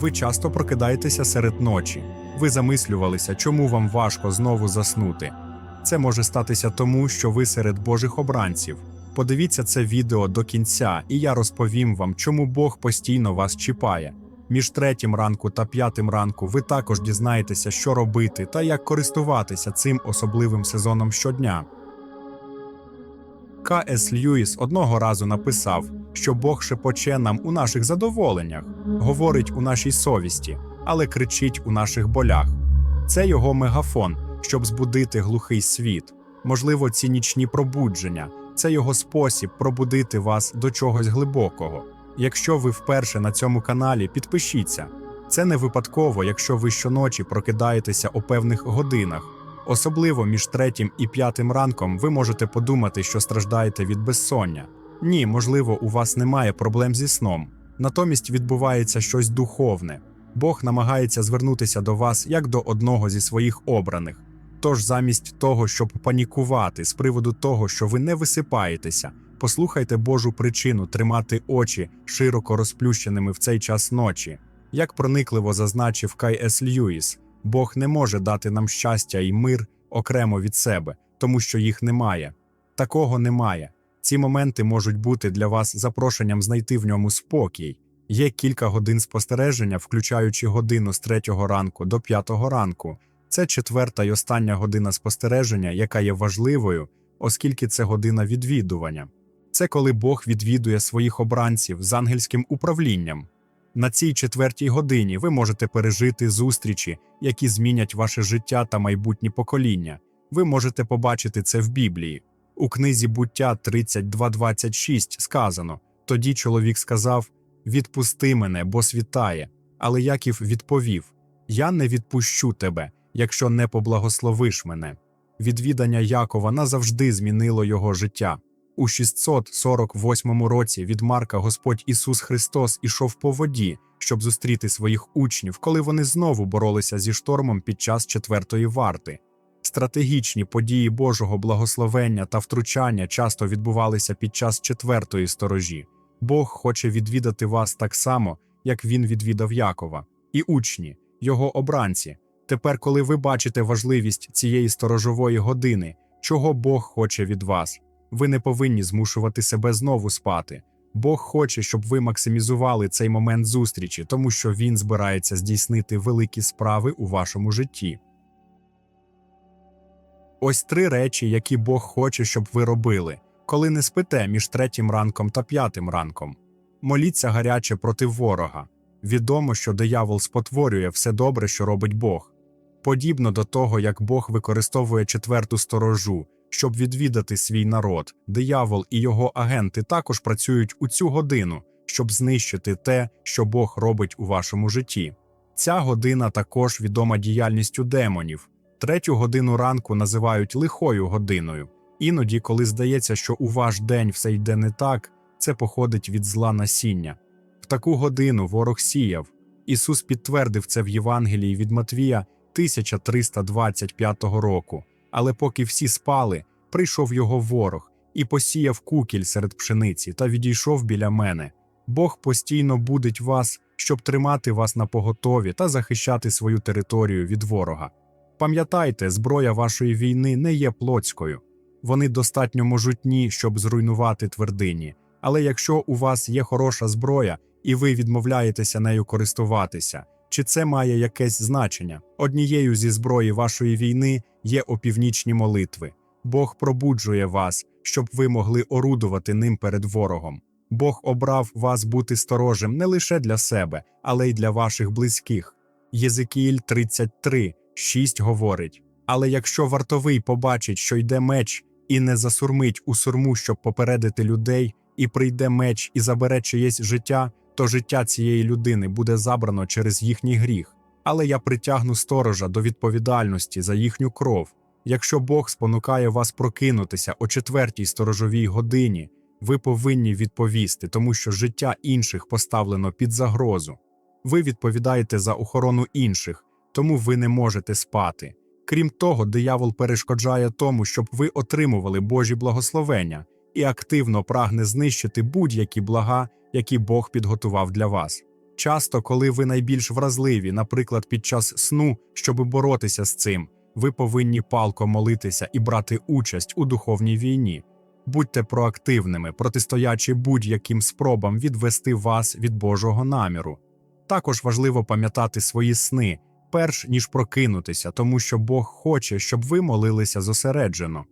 Ви часто прокидаєтеся серед ночі. Ви замислювалися, чому вам важко знову заснути. Це може статися тому, що ви серед Божих обранців. Подивіться це відео до кінця, і я розповім вам, чому Бог постійно вас чіпає. Між третім ранку та п'ятим ранку ви також дізнаєтеся, що робити та як користуватися цим особливим сезоном щодня. К.С. Льюіс одного разу написав, що Бог шепоче нам у наших задоволеннях, говорить у нашій совісті, але кричить у наших болях. Це його мегафон, щоб збудити глухий світ. Можливо, ці нічні пробудження це його спосіб пробудити вас до чогось глибокого. Якщо ви вперше на цьому каналі, підпишіться. Це не випадково, якщо ви щоночі прокидаєтеся о певних годинах. Особливо між третім і п'ятим ранком ви можете подумати, що страждаєте від безсоння. Ні, можливо, у вас немає проблем зі сном. Натомість відбувається щось духовне. Бог намагається звернутися до вас як до одного зі своїх обраних. Тож, замість того, щоб панікувати з приводу того, що ви не висипаєтеся, послухайте Божу причину тримати очі широко розплющеними в цей час ночі. Як проникливо зазначив Кай Ес Льюіс, Бог не може дати нам щастя і мир окремо від себе, тому що їх немає. Такого немає. Ці моменти можуть бути для вас запрошенням знайти в ньому спокій. Є кілька годин спостереження, включаючи годину з третього ранку до п'ятого ранку. Це четверта й остання година спостереження, яка є важливою, оскільки це година відвідування. Це коли Бог відвідує своїх обранців з ангельським управлінням. На цій четвертій годині ви можете пережити зустрічі, які змінять ваше життя та майбутні покоління. Ви можете побачити це в Біблії. У книзі буття 32.26 сказано: тоді чоловік сказав: Відпусти мене, бо світає. Але Яків відповів: Я не відпущу тебе, якщо не поблагословиш мене. Відвідання Якова назавжди змінило його життя. У 648 році від Марка Господь Ісус Христос ішов по воді, щоб зустріти своїх учнів, коли вони знову боролися зі штормом під час четвертої варти. Стратегічні події Божого благословення та втручання часто відбувалися під час четвертої сторожі. Бог хоче відвідати вас так само, як він відвідав Якова, і учні, його обранці. Тепер, коли ви бачите важливість цієї сторожової години, чого Бог хоче від вас, ви не повинні змушувати себе знову спати. Бог хоче, щоб ви максимізували цей момент зустрічі, тому що він збирається здійснити великі справи у вашому житті. Ось три речі, які Бог хоче, щоб ви робили, коли не спите між третім ранком та п'ятим ранком. Моліться гаряче проти ворога. Відомо, що диявол спотворює все добре, що робить Бог. Подібно до того, як Бог використовує четверту сторожу, щоб відвідати свій народ, диявол і його агенти також працюють у цю годину, щоб знищити те, що Бог робить у вашому житті. Ця година також відома діяльністю демонів. Третю годину ранку називають лихою годиною. Іноді, коли здається, що у ваш день все йде не так, це походить від зла насіння. В таку годину ворог сіяв. Ісус підтвердив це в Євангелії від Матвія 1325 року. Але поки всі спали, прийшов його ворог і посіяв кукіль серед пшениці та відійшов біля мене. Бог постійно будить вас, щоб тримати вас на поготові та захищати свою територію від ворога. Пам'ятайте, зброя вашої війни не є плотською. Вони достатньо можутні, щоб зруйнувати твердині. Але якщо у вас є хороша зброя і ви відмовляєтеся нею користуватися, чи це має якесь значення? Однією зі зброї вашої війни є опівнічні молитви. Бог пробуджує вас, щоб ви могли орудувати ним перед ворогом. Бог обрав вас бути сторожем не лише для себе, але й для ваших близьких. Єзикіїль 33, 6 говорить: Але якщо вартовий побачить, що йде меч, і не засурмить у сурму, щоб попередити людей, і прийде меч і забере чиєсь життя, то життя цієї людини буде забрано через їхній гріх. Але я притягну сторожа до відповідальності за їхню кров. Якщо Бог спонукає вас прокинутися о четвертій сторожовій годині, ви повинні відповісти, тому що життя інших поставлено під загрозу. Ви відповідаєте за охорону інших, тому ви не можете спати. Крім того, диявол перешкоджає тому, щоб ви отримували Божі благословення і активно прагне знищити будь-які блага, які Бог підготував для вас. Часто, коли ви найбільш вразливі, наприклад, під час сну, щоб боротися з цим, ви повинні палко молитися і брати участь у духовній війні. Будьте проактивними, протистоячи будь-яким спробам відвести вас від Божого наміру. Також важливо пам'ятати свої сни, перш ніж прокинутися, тому що Бог хоче, щоб ви молилися зосереджено.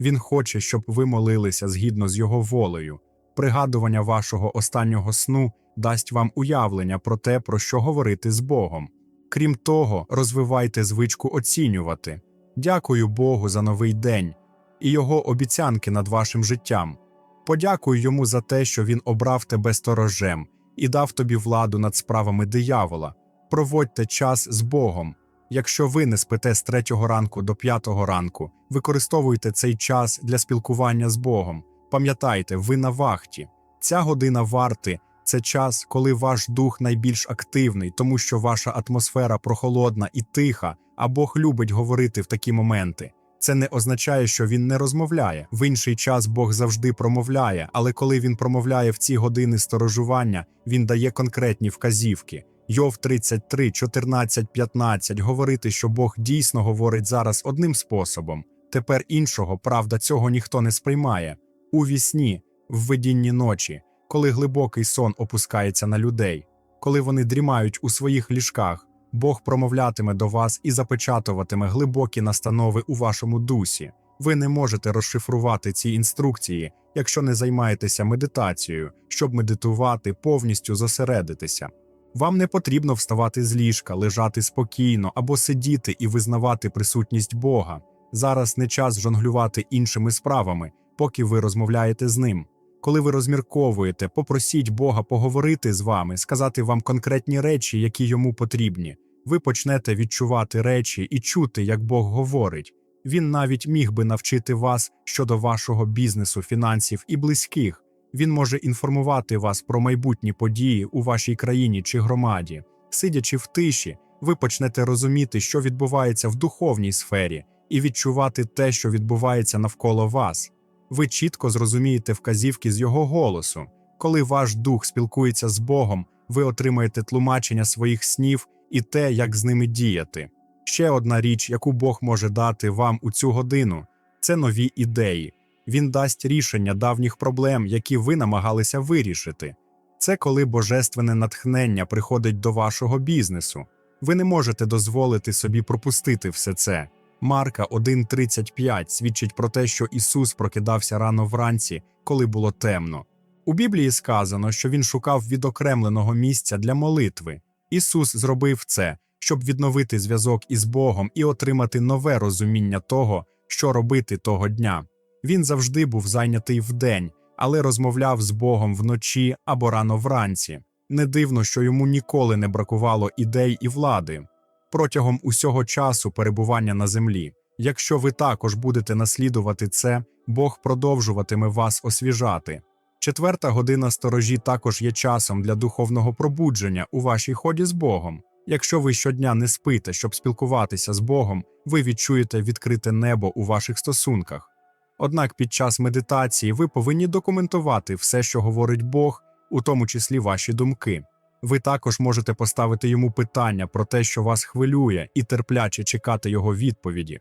Він хоче, щоб ви молилися згідно з його волею. Пригадування вашого останнього сну дасть вам уявлення про те, про що говорити з Богом. Крім того, розвивайте звичку оцінювати. Дякую Богу за новий день і його обіцянки над вашим життям. Подякуй йому за те, що він обрав тебе сторожем і дав тобі владу над справами диявола. Проводьте час з Богом. Якщо ви не спите з третього ранку до п'ятого ранку, використовуйте цей час для спілкування з Богом. Пам'ятайте, ви на вахті. Ця година варти це час, коли ваш дух найбільш активний, тому що ваша атмосфера прохолодна і тиха, а Бог любить говорити в такі моменти. Це не означає, що він не розмовляє. В інший час Бог завжди промовляє, але коли він промовляє в ці години сторожування, він дає конкретні вказівки. Йов 33, 14, 15 говорити, що Бог дійсно говорить зараз одним способом. Тепер іншого, правда, цього ніхто не сприймає. У вісні, в видінні ночі, коли глибокий сон опускається на людей, коли вони дрімають у своїх ліжках, Бог промовлятиме до вас і запечатуватиме глибокі настанови у вашому дусі. Ви не можете розшифрувати ці інструкції, якщо не займаєтеся медитацією, щоб медитувати, повністю зосередитися. Вам не потрібно вставати з ліжка, лежати спокійно або сидіти і визнавати присутність Бога. Зараз не час жонглювати іншими справами, поки ви розмовляєте з ним. Коли ви розмірковуєте, попросіть Бога поговорити з вами, сказати вам конкретні речі, які йому потрібні. Ви почнете відчувати речі і чути, як Бог говорить. Він навіть міг би навчити вас щодо вашого бізнесу, фінансів і близьких. Він може інформувати вас про майбутні події у вашій країні чи громаді. Сидячи в тиші, ви почнете розуміти, що відбувається в духовній сфері, і відчувати те, що відбувається навколо вас. Ви чітко зрозумієте вказівки з його голосу. Коли ваш дух спілкується з Богом, ви отримаєте тлумачення своїх снів і те, як з ними діяти. Ще одна річ, яку Бог може дати вам у цю годину, це нові ідеї. Він дасть рішення давніх проблем, які ви намагалися вирішити. Це коли божественне натхнення приходить до вашого бізнесу. Ви не можете дозволити собі пропустити все це. Марка 1.35 свідчить про те, що Ісус прокидався рано вранці, коли було темно. У Біблії сказано, що Він шукав відокремленого місця для молитви. Ісус зробив це, щоб відновити зв'язок із Богом і отримати нове розуміння того, що робити того дня. Він завжди був зайнятий вдень, але розмовляв з Богом вночі або рано вранці. Не дивно, що йому ніколи не бракувало ідей і влади протягом усього часу перебування на землі. Якщо ви також будете наслідувати це, Бог продовжуватиме вас освіжати. Четверта година сторожі також є часом для духовного пробудження у вашій ході з Богом. Якщо ви щодня не спите, щоб спілкуватися з Богом, ви відчуєте відкрите небо у ваших стосунках. Однак під час медитації ви повинні документувати все, що говорить Бог, у тому числі ваші думки. Ви також можете поставити йому питання про те, що вас хвилює, і терпляче чекати його відповіді.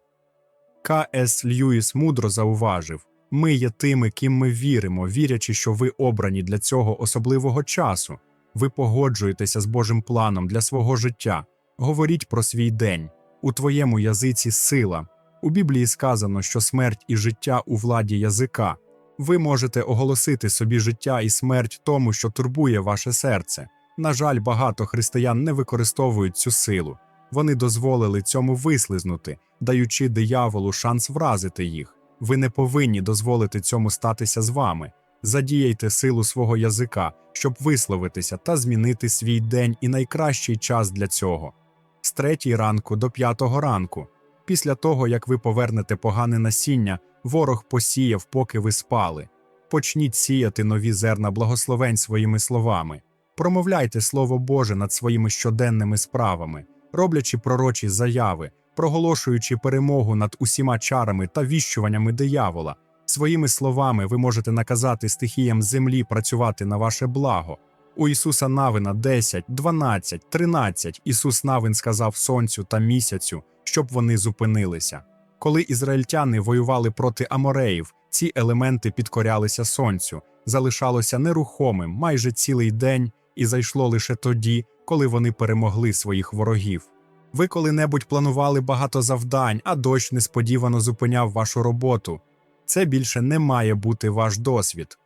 К. С. Льюіс мудро зауважив ми є тими, ким ми віримо, вірячи, що ви обрані для цього особливого часу. Ви погоджуєтеся з Божим планом для свого життя. Говоріть про свій день. У твоєму язиці сила. У Біблії сказано, що смерть і життя у владі язика. Ви можете оголосити собі життя і смерть тому, що турбує ваше серце. На жаль, багато християн не використовують цю силу. Вони дозволили цьому вислизнути, даючи дияволу шанс вразити їх. Ви не повинні дозволити цьому статися з вами. Задіяйте силу свого язика, щоб висловитися та змінити свій день і найкращий час для цього. З третій ранку до п'ятого ранку. Після того, як ви повернете погане насіння, ворог посіяв, поки ви спали. Почніть сіяти нові зерна благословень своїми словами. Промовляйте Слово Боже над своїми щоденними справами, роблячи пророчі заяви, проголошуючи перемогу над усіма чарами та віщуваннями диявола. Своїми словами ви можете наказати стихіям землі працювати на ваше благо. У Ісуса Навина 10, 12, 13 Ісус Навин сказав сонцю та місяцю, щоб вони зупинилися. Коли ізраїльтяни воювали проти амореїв, ці елементи підкорялися сонцю, залишалося нерухомим майже цілий день і зайшло лише тоді, коли вони перемогли своїх ворогів. Ви коли-небудь планували багато завдань, а дощ несподівано зупиняв вашу роботу. Це більше не має бути ваш досвід.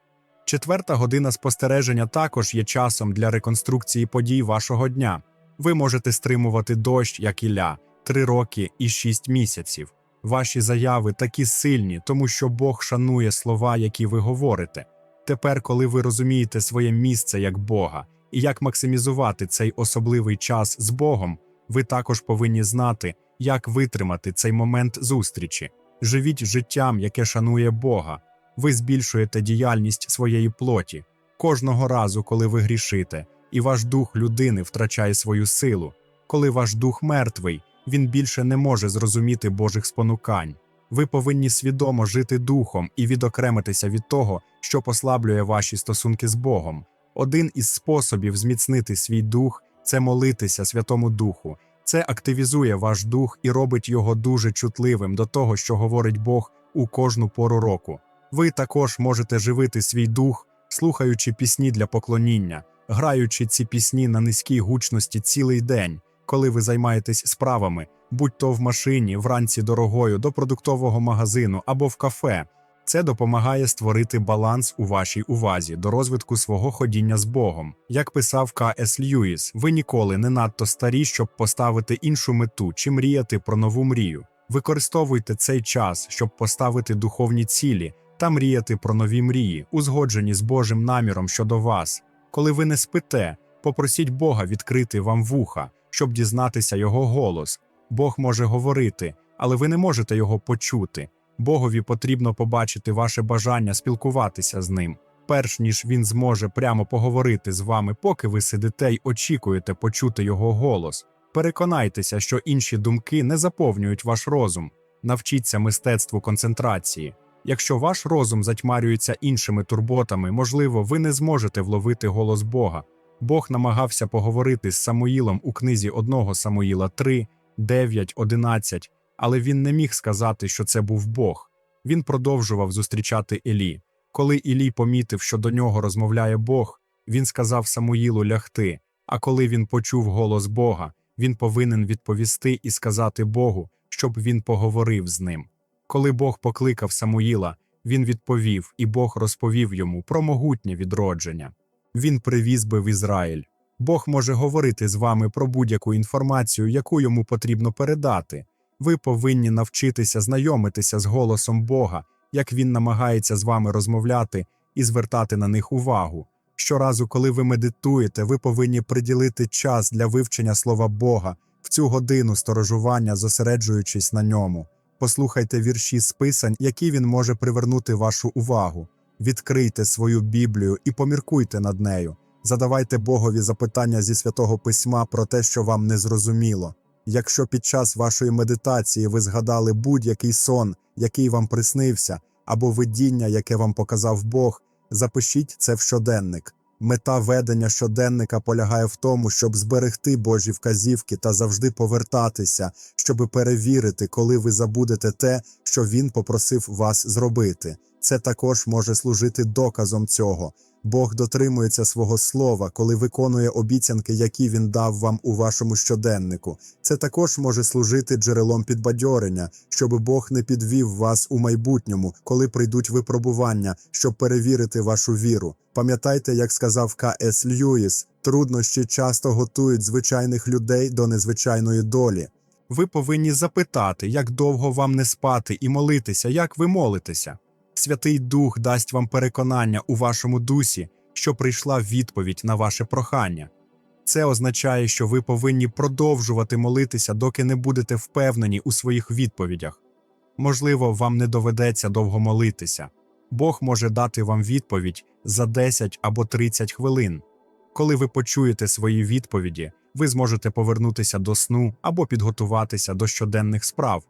Четверта година спостереження також є часом для реконструкції подій вашого дня. Ви можете стримувати дощ, як і ля, Три роки і шість місяців. Ваші заяви такі сильні, тому що Бог шанує слова, які ви говорите. Тепер, коли ви розумієте своє місце як Бога і як максимізувати цей особливий час з Богом, ви також повинні знати, як витримати цей момент зустрічі. Живіть життям, яке шанує Бога. Ви збільшуєте діяльність своєї плоті кожного разу, коли ви грішите, і ваш дух людини втрачає свою силу, коли ваш дух мертвий він більше не може зрозуміти Божих спонукань. Ви повинні свідомо жити духом і відокремитися від того, що послаблює ваші стосунки з Богом. Один із способів зміцнити свій дух це молитися Святому Духу. Це активізує ваш дух і робить його дуже чутливим до того, що говорить Бог у кожну пору року. Ви також можете живити свій дух, слухаючи пісні для поклоніння, граючи ці пісні на низькій гучності цілий день, коли ви займаєтесь справами, будь то в машині, вранці дорогою, до продуктового магазину або в кафе. Це допомагає створити баланс у вашій увазі до розвитку свого ходіння з Богом. Як писав К.С. Льюіс, ви ніколи не надто старі, щоб поставити іншу мету чи мріяти про нову мрію. Використовуйте цей час, щоб поставити духовні цілі та мріяти про нові мрії, узгоджені з Божим наміром щодо вас. Коли ви не спите, попросіть Бога відкрити вам вуха, щоб дізнатися Його голос. Бог може говорити, але ви не можете його почути. Богові потрібно побачити ваше бажання спілкуватися з ним, перш ніж він зможе прямо поговорити з вами, поки ви сидите й очікуєте почути його голос. Переконайтеся, що інші думки не заповнюють ваш розум. Навчіться мистецтву концентрації. Якщо ваш розум затьмарюється іншими турботами, можливо, ви не зможете вловити голос Бога. Бог намагався поговорити з Самуїлом у книзі 1 Самуїла 3, 9, 11, але він не міг сказати, що це був Бог. Він продовжував зустрічати Елі. Коли Ілій помітив, що до нього розмовляє Бог, він сказав Самуїлу лягти. А коли він почув голос Бога, він повинен відповісти і сказати Богу, щоб він поговорив з ним. Коли Бог покликав Самуїла, він відповів, і Бог розповів йому про могутнє відродження. Він привіз би в Ізраїль. Бог може говорити з вами про будь-яку інформацію, яку йому потрібно передати. Ви повинні навчитися знайомитися з голосом Бога, як він намагається з вами розмовляти і звертати на них увагу. Щоразу, коли ви медитуєте, ви повинні приділити час для вивчення слова Бога в цю годину сторожування, зосереджуючись на ньому. Послухайте вірші з писань, які він може привернути вашу увагу. Відкрийте свою Біблію і поміркуйте над нею. Задавайте Богові запитання зі святого письма про те, що вам не зрозуміло. Якщо під час вашої медитації ви згадали будь-який сон, який вам приснився, або видіння, яке вам показав Бог, запишіть це в щоденник. Мета ведення щоденника полягає в тому, щоб зберегти Божі вказівки та завжди повертатися, щоб перевірити, коли ви забудете те, що він попросив вас зробити. Це також може служити доказом цього. Бог дотримується свого слова, коли виконує обіцянки, які він дав вам у вашому щоденнику. Це також може служити джерелом підбадьорення, щоб Бог не підвів вас у майбутньому, коли прийдуть випробування, щоб перевірити вашу віру. Пам'ятайте, як сказав К.С. Льюіс, труднощі часто готують звичайних людей до незвичайної долі. Ви повинні запитати, як довго вам не спати і молитися, як ви молитеся. Святий Дух дасть вам переконання у вашому дусі, що прийшла відповідь на ваше прохання. Це означає, що ви повинні продовжувати молитися, доки не будете впевнені у своїх відповідях. Можливо, вам не доведеться довго молитися. Бог може дати вам відповідь за 10 або 30 хвилин. Коли ви почуєте свої відповіді, ви зможете повернутися до сну або підготуватися до щоденних справ.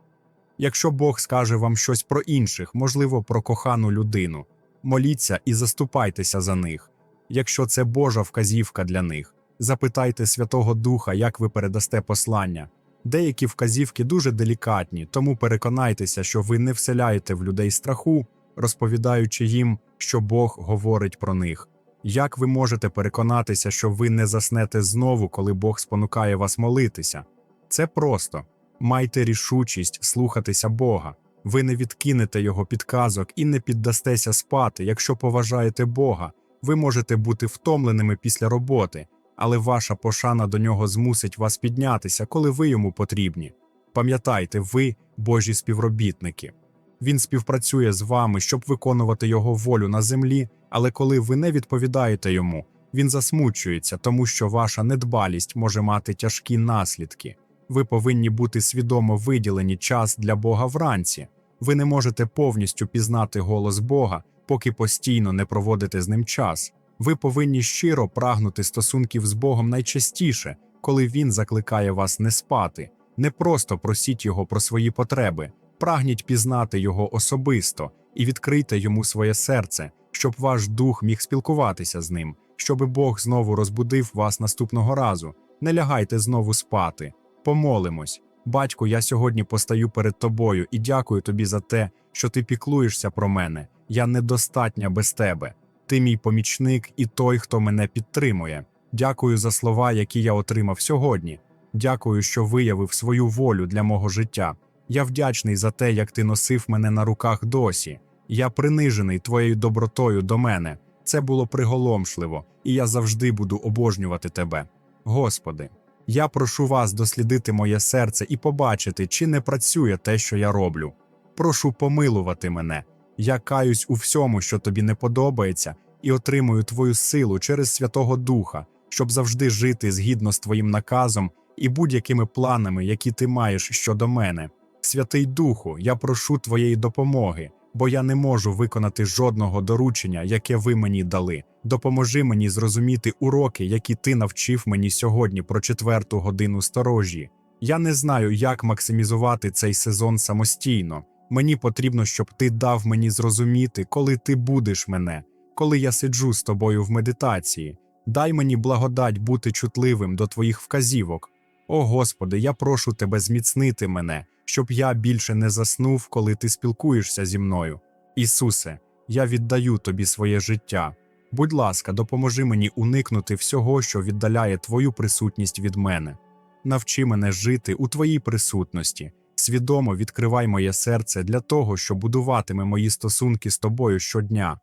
Якщо Бог скаже вам щось про інших, можливо, про кохану людину, моліться і заступайтеся за них. якщо це Божа вказівка для них. Запитайте Святого Духа, як ви передасте послання. Деякі вказівки дуже делікатні, тому переконайтеся, що ви не вселяєте в людей страху, розповідаючи їм, що Бог говорить про них. Як ви можете переконатися, що ви не заснете знову, коли Бог спонукає вас молитися? Це просто майте рішучість слухатися Бога. Ви не відкинете його підказок і не піддастеся спати, якщо поважаєте Бога. Ви можете бути втомленими після роботи, але ваша пошана до нього змусить вас піднятися, коли ви йому потрібні. Пам'ятайте, ви Божі співробітники. Він співпрацює з вами, щоб виконувати його волю на землі, але коли ви не відповідаєте йому, він засмучується, тому що ваша недбалість може мати тяжкі наслідки. Ви повинні бути свідомо виділені час для Бога вранці. Ви не можете повністю пізнати голос Бога, поки постійно не проводите з ним час. Ви повинні щиро прагнути стосунків з Богом найчастіше, коли Він закликає вас не спати. Не просто просіть Його про свої потреби, прагніть пізнати Його особисто і відкрийте йому своє серце, щоб ваш дух міг спілкуватися з ним, щоби Бог знову розбудив вас наступного разу. Не лягайте знову спати. Помолимось. Батьку, я сьогодні постаю перед тобою і дякую тобі за те, що ти піклуєшся про мене. Я недостатня без тебе. Ти мій помічник і той, хто мене підтримує. Дякую за слова, які я отримав сьогодні. Дякую, що виявив свою волю для мого життя. Я вдячний за те, як ти носив мене на руках досі. Я принижений твоєю добротою до мене. Це було приголомшливо, і я завжди буду обожнювати тебе. Господи, я прошу вас дослідити моє серце і побачити, чи не працює те, що я роблю. Прошу помилувати мене. Я каюсь у всьому, що тобі не подобається, і отримую твою силу через Святого Духа, щоб завжди жити згідно з твоїм наказом і будь-якими планами, які ти маєш щодо мене. Святий Духу, я прошу твоєї допомоги, бо я не можу виконати жодного доручення, яке ви мені дали. Допоможи мені зрозуміти уроки, які ти навчив мені сьогодні про четверту годину сторожі. Я не знаю, як максимізувати цей сезон самостійно. Мені потрібно, щоб ти дав мені зрозуміти, коли ти будеш мене, коли я сиджу з тобою в медитації. Дай мені благодать бути чутливим до твоїх вказівок. О Господи, я прошу тебе зміцнити мене, щоб я більше не заснув, коли ти спілкуєшся зі мною. Ісусе, я віддаю тобі своє життя. Будь ласка, допоможи мені уникнути всього, що віддаляє твою присутність від мене. Навчи мене жити у твоїй присутності. Свідомо відкривай моє серце для того, що будуватиме мої стосунки з тобою щодня.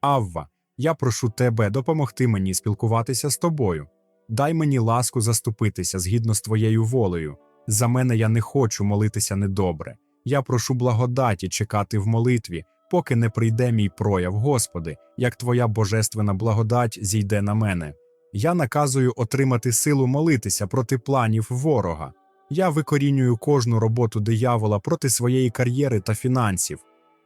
Авва, я прошу тебе допомогти мені спілкуватися з тобою. Дай мені ласку заступитися згідно з твоєю волею. За мене я не хочу молитися недобре. Я прошу благодаті чекати в молитві, поки не прийде мій прояв, Господи, як Твоя божественна благодать зійде на мене. Я наказую отримати силу молитися проти планів ворога. Я викорінюю кожну роботу диявола проти своєї кар'єри та фінансів.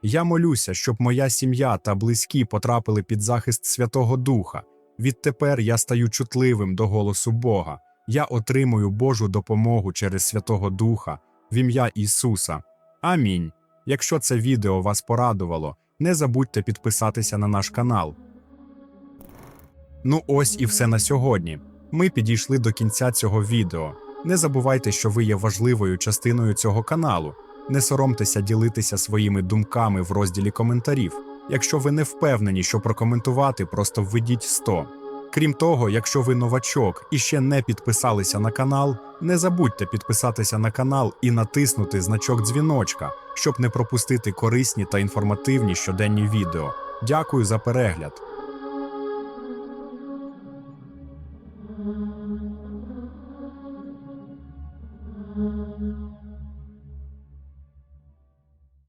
Я молюся, щоб моя сім'я та близькі потрапили під захист Святого Духа. Відтепер я стаю чутливим до голосу Бога. Я отримую Божу допомогу через Святого Духа в ім'я Ісуса. Амінь. Якщо це відео вас порадувало, не забудьте підписатися на наш канал. Ну ось і все на сьогодні. Ми підійшли до кінця цього відео. Не забувайте, що ви є важливою частиною цього каналу. Не соромтеся ділитися своїми думками в розділі коментарів. Якщо ви не впевнені, що прокоментувати, просто введіть 100. Крім того, якщо ви новачок і ще не підписалися на канал, не забудьте підписатися на канал і натиснути значок дзвіночка, щоб не пропустити корисні та інформативні щоденні відео. Дякую за перегляд!